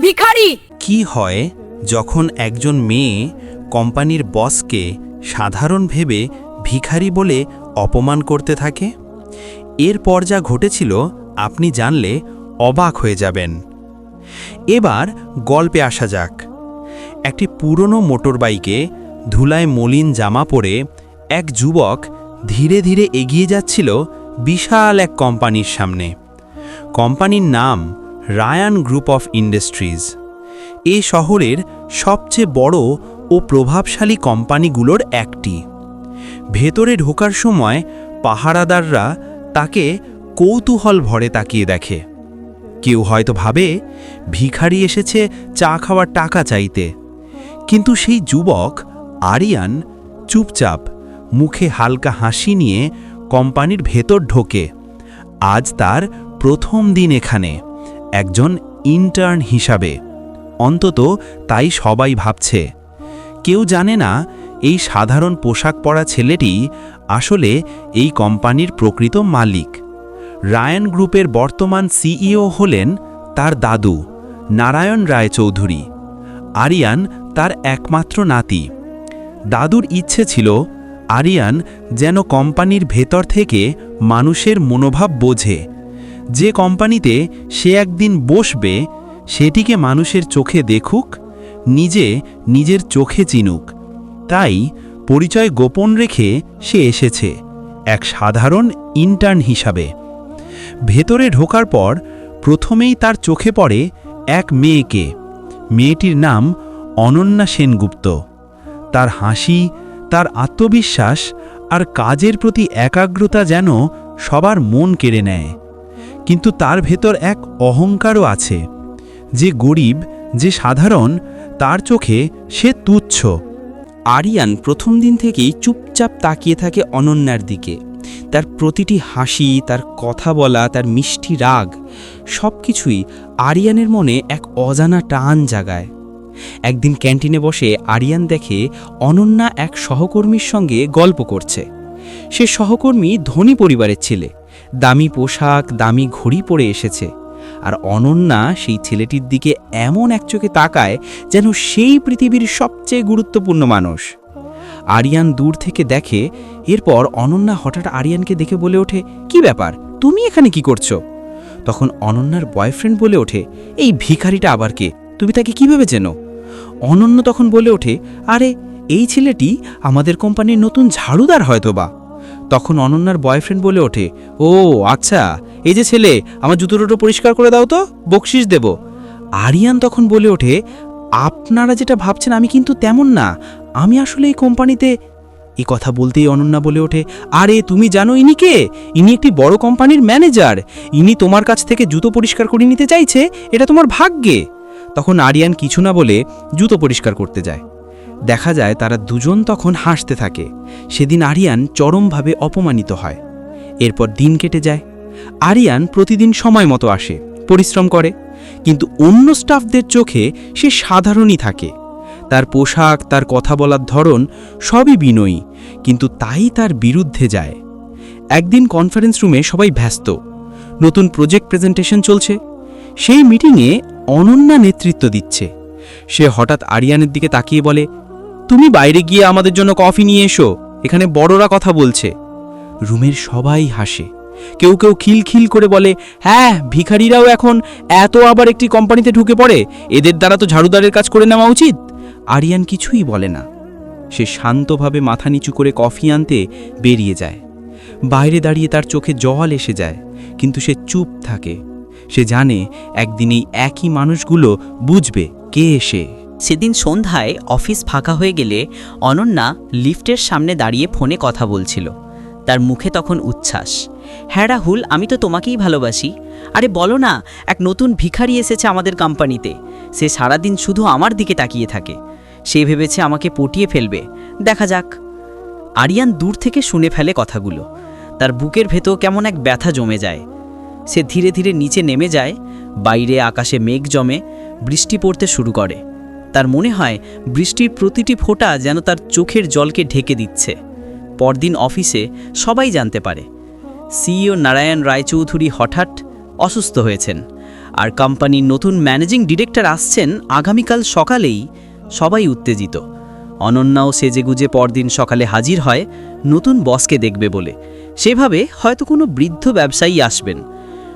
ভিখারি। কি হয় যখন একজন মেয়ে কোম্পানির বসকে সাধারণ ভেবে ভিখারি বলে অপমান করতে থাকে? এরপর যা ঘটেছিল আপনি জানলে অবাক হয়ে যাবেন। এবার গল্পে আসা যাক। একটি পুরনো মোটরবাইকে ধুলায় মলিন জামা পরে এক যুবক ধীরে ধীরে এগিয়ে যাচ্ছিল বিশাল এক কোম্পানির সামনে। কোম্পানির নাম রায়ান গ্রুপ অফ ইন্ডাস্ট্রিজ। এ শহরের সবচেয়ে বড় ও প্রভাবশালী কোম্পানিগুলোর একটি। ভেতরে ঢোকার সময় পাহারাদাররা তাকে কৌতূহল ভরে তাকিয়ে দেখে। কেউ হয়তো ভাবে, ভিখারি এসেছে চা খাওয়ার টাকা চাইতে। কিন্তু সেই যুবক, আরিয়ান, চুপচাপ মুখে হালকা হাসি নিয়ে কোম্পানির ভেতর ঢোকে। আজ তার প্রথম দিন এখানে। একজন ইন্টার্ন হিসাবে। অন্তত তাই সবাই ভাবছে। কেউ জানে না এই সাধারণ পোশাক পরা ছেলেটি আসলে এই কোম্পানির প্রকৃত মালিক। রায়ন গ্রুপের বর্তমান সিইও হলেন তার দাদু, নারায়ণ রায় চৌধুরী আরিয়ান তার একমাত্র নাতি। দাদুর ইচ্ছে ছিল আরিয়ান যেন কোম্পানির ভেতর থেকে মানুষের মনোভাব বোঝে। যে কোম্পানিতে সে একদিন বসবে, সেটিকে মানুষের চোখে দেখুক, নিজে নিজের চোখে চিনুক। তাই পরিচয় গোপন রেখে সে এসেছে, এক সাধারণ ইন্টার্ন হিসাবে। ভেতরে ঢোকার পর প্রথমেই তার চোখে পড়ে এক মেয়েকে। মেয়েটির নাম অনন্যা সেনগুপ্ত। তার হাসি, তার আত্মবিশ্বাস আর কাজের প্রতি একাগ্রতা যেন সবার মন কেড়ে নেয়। কিন্তু তার ভেতর এক অহংকারও আছে। যে গরিব, যে সাধারণ, তার চোখে সে তুচ্ছ। আরিয়ান প্রথম দিন থেকেই চুপচাপ তাকিয়ে থাকে অনন্যার দিকে। তার প্রতিটি হাসি, তার কথা বলা, তার মিষ্টি রাগ সব কিছুই আরিয়ানের মনে এক অজানা টান জাগায়। একদিন ক্যান্টিনে বসে আরিয়ান দেখে অনন্যা এক সহকর্মীর সঙ্গে গল্প করছে। সে সহকর্মী ধনী পরিবারের ছেলে। দামি পোশাক, দামি ঘড়ি পরে এসেছে। আর অনন্যা সেই ছেলেটির দিকে এমন এক চোখে তাকায় যেন সেই পৃথিবীর সবচেয়ে গুরুত্বপূর্ণ মানুষ। আরিয়ান দূর থেকে দেখে, এরপর অনন্যা হঠাৎ আরিয়ানকে দেখে বলে ওঠে, কি ব্যাপার? তুমি এখানে কি করছ? তখন অনন্যার বয়ফ্রেন্ড বলে ওঠে, এই ভিখারিটা আবার কে? তুমি তাকে কীভাবে চেনো? অনন্য তখন বলে ওঠে, আরে, এই ছেলেটি আমাদের কোম্পানির নতুন ঝাড়ুদার হয়তো বা তখন অনন্যার বয়ফ্রেন্ড বলে ওঠে, ও আচ্ছা এই যে ছেলে, আমার জুতো টুটো পরিষ্কার করে দাও তো, বকশিস দেব। আরিয়ান তখন বলে ওঠে, আপনারা যেটা ভাবছেন আমি কিন্তু তেমন না, আমি আসলে এই কোম্পানিতে এ কথা বলতেই অনন্যা বলে ওঠে, আরে, তুমি জানো ইনি কে? ইনি একটি বড় কোম্পানির ম্যানেজার ইনি তোমার কাছ থেকে জুতো পরিষ্কার করে নিতে চাইছে, এটা তোমার ভাগ্যে তখন আরিয়ান কিছু না বলে জুতো পরিষ্কার করতে যায়। দেখা যায় তারা দুজন তখন হাসতে থাকে। সেদিন আরিয়ান চরমভাবে অপমানিত হয়। এরপর দিন কেটে যায়। আরিয়ান প্রতিদিন সময় মতো আসে, পরিশ্রম করে। কিন্তু অন্য স্টাফদের চোখে সে সাধারণই থাকে। তার পোশাক, তার কথা বলার ধরন সবই বিনয়ী, কিন্তু তাই তার বিরুদ্ধে যায়। একদিন কনফারেন্স রুমে সবাই ব্যস্ত। নতুন প্রজেক্ট প্রেজেন্টেশন চলছে। সেই মিটিংয়ে অনন্যা নেতৃত্ব দিচ্ছে। সে হঠাৎ আরিয়ানের দিকে তাকিয়ে বলে তুমি বাইরে গিয়ে আমাদের জন্য কফি নিয়ে এসো। এখানে বড়রা কথা বলছে। রুমের সবাই হাসে। কেউ কেউ খিলখিল করে বলে হ্যাঁ ভিখারিরাও এখন এত আবার একটি কোম্পানিতে ঢুকে পড়ে। এদের দ্বারা তো ঝাড়ুদারের কাজ করে নেওয়া উচিত। আরিয়ান কিছুই বলে না। সে শান্তভাবে মাথা নিচু করে কফি আনতে বেরিয়ে যায়। বাইরে দাঁড়িয়ে তার চোখে জল এসে যায়, কিন্তু সে চুপ থাকে। সে জানে একদিন এই একই মানুষগুলো বুঝবে কে এসে সেদিন সন্ধ্যায় অফিস ফাঁকা হয়ে গেলে অনন্যা লিফটের সামনে দাঁড়িয়ে ফোনে কথা বলছিল। তার মুখে তখন উচ্ছ্বাস। হ্যাঁ রাহুল, আমি তো তোমাকেই ভালোবাসি। আরে বলো না, এক নতুন ভিখারি এসেছে আমাদের কোম্পানিতে। সে সারাদিন শুধু আমার দিকে তাকিয়ে থাকে। সে ভেবেছে আমাকে পটিয়ে ফেলবে। দেখা যাক। আরিয়ান দূর থেকে শুনে ফেলে কথাগুলো। তার বুকের ভেতর কেমন এক ব্যথা জমে যায়। সে ধীরে ধীরে নিচে নেমে যায়, বাইরে আকাশে মেঘ জমে, বৃষ্টি পড়তে শুরু করে। তার মনে হয় বৃষ্টির প্রতিটি ফোঁটা যেন তার চোখের জলকে ঢেকে দিচ্ছে। পরদিন অফিসে সবাই জানতে পারে। সিইও নারায়ণ রায়চৌধুরী হঠাৎ অসুস্থ হয়েছেন। আর কোম্পানির নতুন ম্যানেজিং ডিরেক্টর আসছেন আগামীকাল সকালেই। সবাই উত্তেজিত। অনন্যাও সেজেগুজে পরদিন সকালে হাজির হয় নতুন বসকে দেখবে বলে। সেভাবে হয়তো কোনো বৃদ্ধ ব্যবসায়ী আসবেন।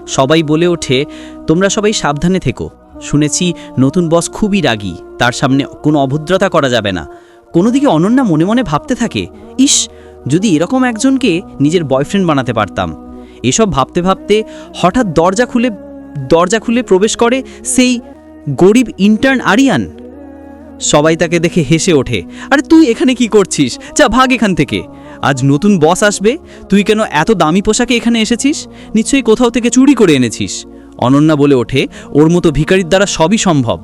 সবাই বলে ওঠে, তোমরা সবাই সাবধানে থেকো। শুনেছি নতুন বস খুবই রাগী, তার সামনে কোনো অভদ্রতা করা যাবে না। কোনো দিকে অনন্যা মনে মনে ভাবতে থাকে, ইস, যদি এরকম একজনকে নিজের বয়ফ্রেন্ড বানাতে পারতাম। এসব ভাবতে ভাবতে হঠাৎ দরজা খুলে দরজা খুলে প্রবেশ করে সেই গরিব ইন্টার্ন আরিয়ান। সবাই তাকে দেখে হেসে ওঠে, আরে তুই এখানে কি করছিস? যা ভাগ এখান থেকে। আজ নতুন বস আসবে, তুই কেন এত দামি পোশাকে এখানে এসেছিস? নিশ্চয়ই কোথাও থেকে চুরি করে এনেছিস। অনন্যা বলে ওঠে, ওর মতো ভিখারির দ্বারা সবই সম্ভব।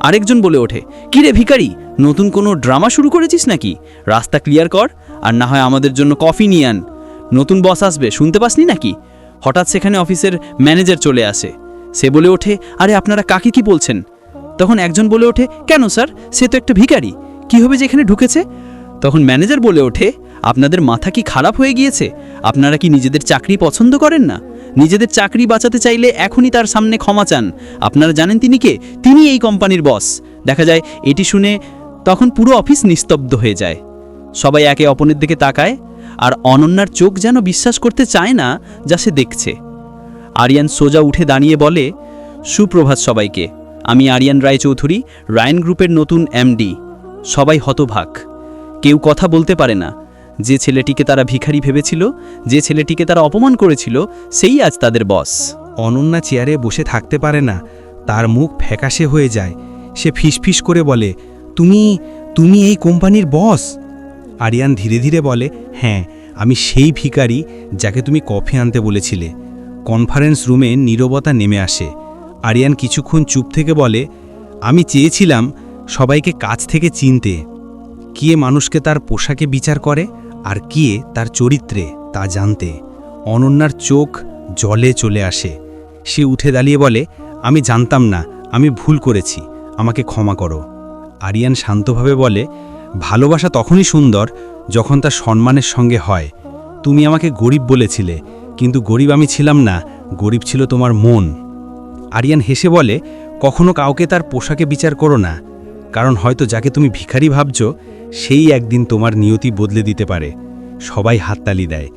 আরেকজন বলে ওঠে, কি রে ভিখারি, নতুন কোনো ড্রামা শুরু করেছিস নাকি? রাস্তা ক্লিয়ার কর, আর না হয় আমাদের জন্য কফি নিয়ে আন। নতুন বস আসবে, শুনতে পাসনি নাকি? হঠাৎ সেখানে অফিসের ম্যানেজার চলে আসে। সে বলে ওঠে, আরে আপনারা কাকে কি বলছেন? তখন একজন বলে ওঠে, কেন স্যার, সে তো একটা ভিখারি, কি হবে যে এখানে ঢুকেছে? তখন ম্যানেজার বলে ওঠে, আপনাদের মাথা কি খারাপ হয়ে গিয়েছে? আপনারা কি নিজেদের চাকরি পছন্দ করেন না? নিজেদের চাকরি বাঁচাতে চাইলে এখনই তার সামনে ক্ষমা চান। আপনারা জানেন তিনি কে? তিনি এই কোম্পানির বস। দেখা যায়, এটি শুনে তখন পুরো অফিস নিস্তব্ধ হয়ে যায়। সবাই একে অপরের দিকে তাকায়, আর অনন্যার চোখ যেন বিশ্বাস করতে চায় না, যা সে দেখছে। আরিয়ান সোজা উঠে দাঁড়িয়ে বলে, সুপ্রভাত সবাইকে, আমি আরিয়ান রায়চৌধুরী, রায়ন গ্রুপের নতুন এমডি। সবাই হতভাগ। কেউ কথা বলতে পারে না। যে ছেলেটিকে তারা ভিখারি ভেবেছিল, যে ছেলেটিকে তারা অপমান করেছিল, সেই আজ তাদের বস। অনন্যা চেয়ারে বসে থাকতে পারে না। তার মুখ ফ্যাকাশে হয়ে যায়। সে ফিসফিস করে বলে, তুমি তুমি এই কোম্পানির বস? আরিয়ান ধীরে ধীরে বলে হ্যাঁ আমি সেই ভিকারি যাকে তুমি কফি আনতে বলেছিলে। কনফারেন্স রুমে নীরবতা নেমে আসে। আরিয়ান কিছুক্ষণ চুপ থেকে বলে, আমি চেয়েছিলাম সবাইকে কাছ থেকে চিনতে। কে মানুষকে তার পোশাকে বিচার করে? আর কে তার চরিত্রে তা জানতে। অনন্যার চোখ জলে চলে আসে। সে উঠে দাঁড়িয়ে বলে, আমি জানতাম না, আমি ভুল করেছি, আমাকে ক্ষমা করো। আরিয়ান শান্তভাবে বলে, ভালোবাসা তখনই সুন্দর যখন তা সম্মানের সঙ্গে হয়। তুমি আমাকে গরিব বলেছিলে, কিন্তু গরিব আমি ছিলাম না, গরিব ছিল তোমার মন। আরিয়ান হেসে বলে, কখনো কাউকে তার পোশাকে বিচার করো না, কারণ হয়তো যাকে তুমি ভিখারি ভাবছ সেই একদিন তোমার নিয়তি বদলে দিতে পারে। সবাই হাততালি দেয়।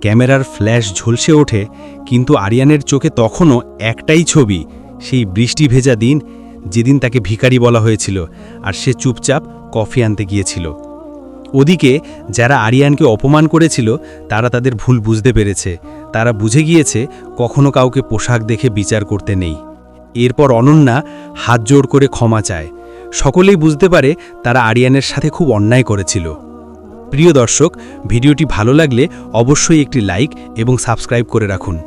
ক্যামেরার ফ্ল্যাশ ঝলসে ওঠে, কিন্তু আরিয়ানের চোখে তখনও একটাই ছবি, সেই বৃষ্টি ভেজা দিন যেদিন তাকে ভিখারি বলা হয়েছিল আর সে চুপচাপ কফি আনতে গিয়েছিল। ওদিকে যারা আরিয়ানকে অপমান করেছিল, তারা তাদের ভুল বুঝতে পেরেছে। তারা বুঝে গিয়েছে, কখনো কাউকে পোশাক দেখে বিচার করতে নেই। এরপর অনন্যা হাত জোড় করে ক্ষমা চায়। সকলেই বুঝতে পারে তারা আরিয়ানের সাথে খুব অন্যায় করেছিল। প্রিয় দর্শক, ভিডিওটি ভালো লাগলে অবশ্যই একটি লাইক এবং সাবস্ক্রাইব করে রাখুন।